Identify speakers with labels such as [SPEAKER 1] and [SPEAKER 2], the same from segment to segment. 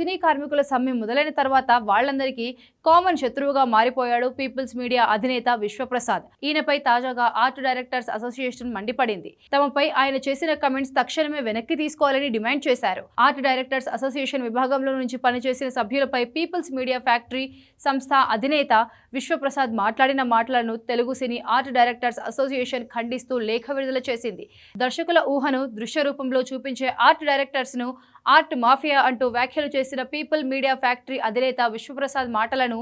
[SPEAKER 1] సినీ కార్మికుల సమ్మె మొదలైన తర్వాత వాళ్ళందరికీ కామన్ శత్రువుగా మారిపోయాడు పీపుల్స్ మీడియా అధినేత విశ్వప్రసాద్. ఈయనపై తాజాగా ఆర్ట్ డైరెక్టర్స్ అసోసియేషన్ మండిపడింది. తమపై ఆయన చేసిన కమెంట్స్ తక్షణమే వెనక్కి తీసుకోవాలని డిమాండ్ చేశారు. ఆర్ట్ డైరెక్టర్స్ అసోసియేషన్ విభాగంలో నుంచి పనిచేసిన సభ్యులపై పీపుల్స్ మీడియా ఫ్యాక్టరీ సంస్థ అధినేత విశ్వప్రసాద్ మాట్లాడిన మాటలను Telugu cine art directors association ఖండిస్తూ లేఖ విడుదల చేసింది. దర్శకుల ఊహను దృశ్య రూపంలో చూపించే ఆర్ట్ డైరెక్టర్స్ను ఆర్ట్ మాఫియా అంటూ వ్యాఖ్యలు చేసి చేసిన పీపుల్ మీడియా ఫ్యాక్టరీ అధినేత విశ్వప్రసాద్ మాటలను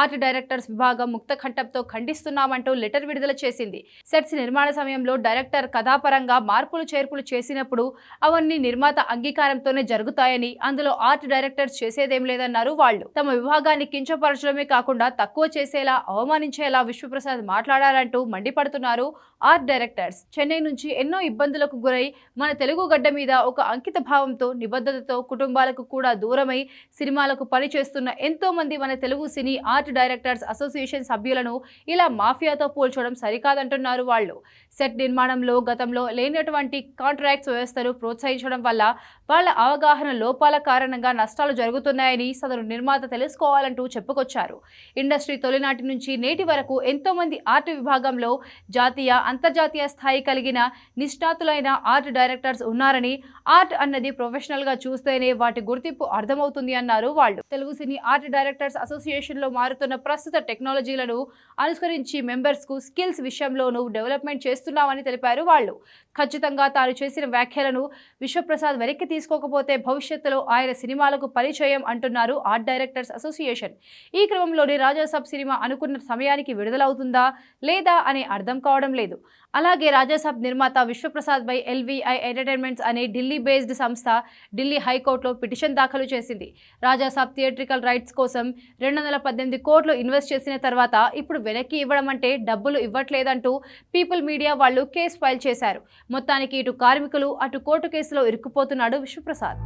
[SPEAKER 1] ఆర్ట్ డైరెక్టర్స్ విభాగం ముక్తకంఠంతో ఖండిస్తున్నామంటూ లెటర్ విడుదల చేసింది. సెట్స్ నిర్మాణ సమయంలో డైరెక్టర్ కథాపరంగా మార్పులు చేర్పులు చేసినప్పుడు అవన్నీ నిర్మాత అంగీకారంతోనే జరుగుతాయని అందులో ఆర్ట్ డైరెక్టర్స్ చేసేదేం లేదన్నారు వాళ్ళు. తమ విభాగాన్ని కించపరచడమే కాకుండా తక్కువ చేసేలా అవమానించేలా విశ్వప్రసాద్ మాట్లాడారంటూ మండిపడుతున్నారు ఆర్ట్ డైరెక్టర్స్. చెన్నై నుంచి ఎన్నో ఇబ్బందులకు గురై మన తెలుగు గడ్డ మీద ఒక అంకిత భావంతో నిబద్ధతతో కుటుంబాలకు కూడా దూరమై సినిమాలకు పనిచేస్తున్న ఎంతో మంది మన Telugu cine art directors association సభ్యులను ఇలా మాఫియాతో పోల్చడం సరికాదంటున్నారు వాళ్ళు. సెట్ నిర్మాణంలో గతంలో లేనటువంటి కాంట్రాక్ట్స్ వ్యవస్థను ప్రోత్సహించడం వల్ల వాళ్ళ అవగాహన లోపాల కారణంగా నష్టాలు జరుగుతున్నాయని సదరు నిర్మాత తెలుసుకోవాలంటూ చెప్పుకొచ్చారు. ఇండస్ట్రీ తొలినాటి నుంచి నేటి వరకు ఎంతో మంది ఆర్ట్ విభాగంలో జాతీయ అంతర్జాతీయ స్థాయి కలిగిన నిష్ణాతులైన ఆర్ట్ డైరెక్టర్స్ ఉన్నారని ఆర్ట్ అన్నది ప్రొఫెషనల్గా చూస్తేనే వాటి గుర్తింపు అర్థమవుతుంది అన్నారు వాళ్ళు. తెలుగు సినీ ఆర్ట్ డైరెక్టర్స్ అసోసియేషన్లో మారుతున్న ప్రస్తుత టెక్నాలజీలను అనుసరించి మెంబర్స్కు స్కిల్స్ విషయంలోనూ డెవలప్మెంట్ చేస్తున్నామని తెలిపారు వాళ్ళు. ఖచ్చితంగా తాను చేసిన వ్యాఖ్యలను విశ్వప్రసాద్ వెనక్కి తీసుకోకపోతే భవిష్యత్తులో ఆయన సినిమాలకు పరిచయం అంటున్నారు ఆర్ట్ డైరెక్టర్స్ అసోసియేషన్. ఈ క్రమంలోనే రాజాసాబ్ సినిమా అనుకున్న సమయానికి విడుదలవుతుందా లేదా అని అర్థం కావడం లేదు. అలాగే రాజాసాబ్ నిర్మాత విశ్వప్రసాద్ బై ఎల్విఐ ఎంటర్టైన్మెంట్స్ అనే ఢిల్లీ బేస్డ్ సంస్థ ఢిల్లీ హైకోర్టులో పిటిషన్ దాఖలు చేసింది. రాజాసాబ్ థియేట్రికల్ రైట్స్ కోసం రెండు వందల పద్దెనిమిది కోట్లు ఇన్వెస్ట్ చేసిన తర్వాత ఇప్పుడు వెనక్కి ఇవ్వడం అంటే డబ్బులు ఇవ్వట్లేదంటూ పీపుల్ మీడియా వాళ్ళు కేసు ఫైల్ చేశారు. మొత్తానికి ఇటు కార్మికులు అటు కోర్టు కేసులో ఇరుక్కుపోతున్నాడు విశ్వప్రసాద్.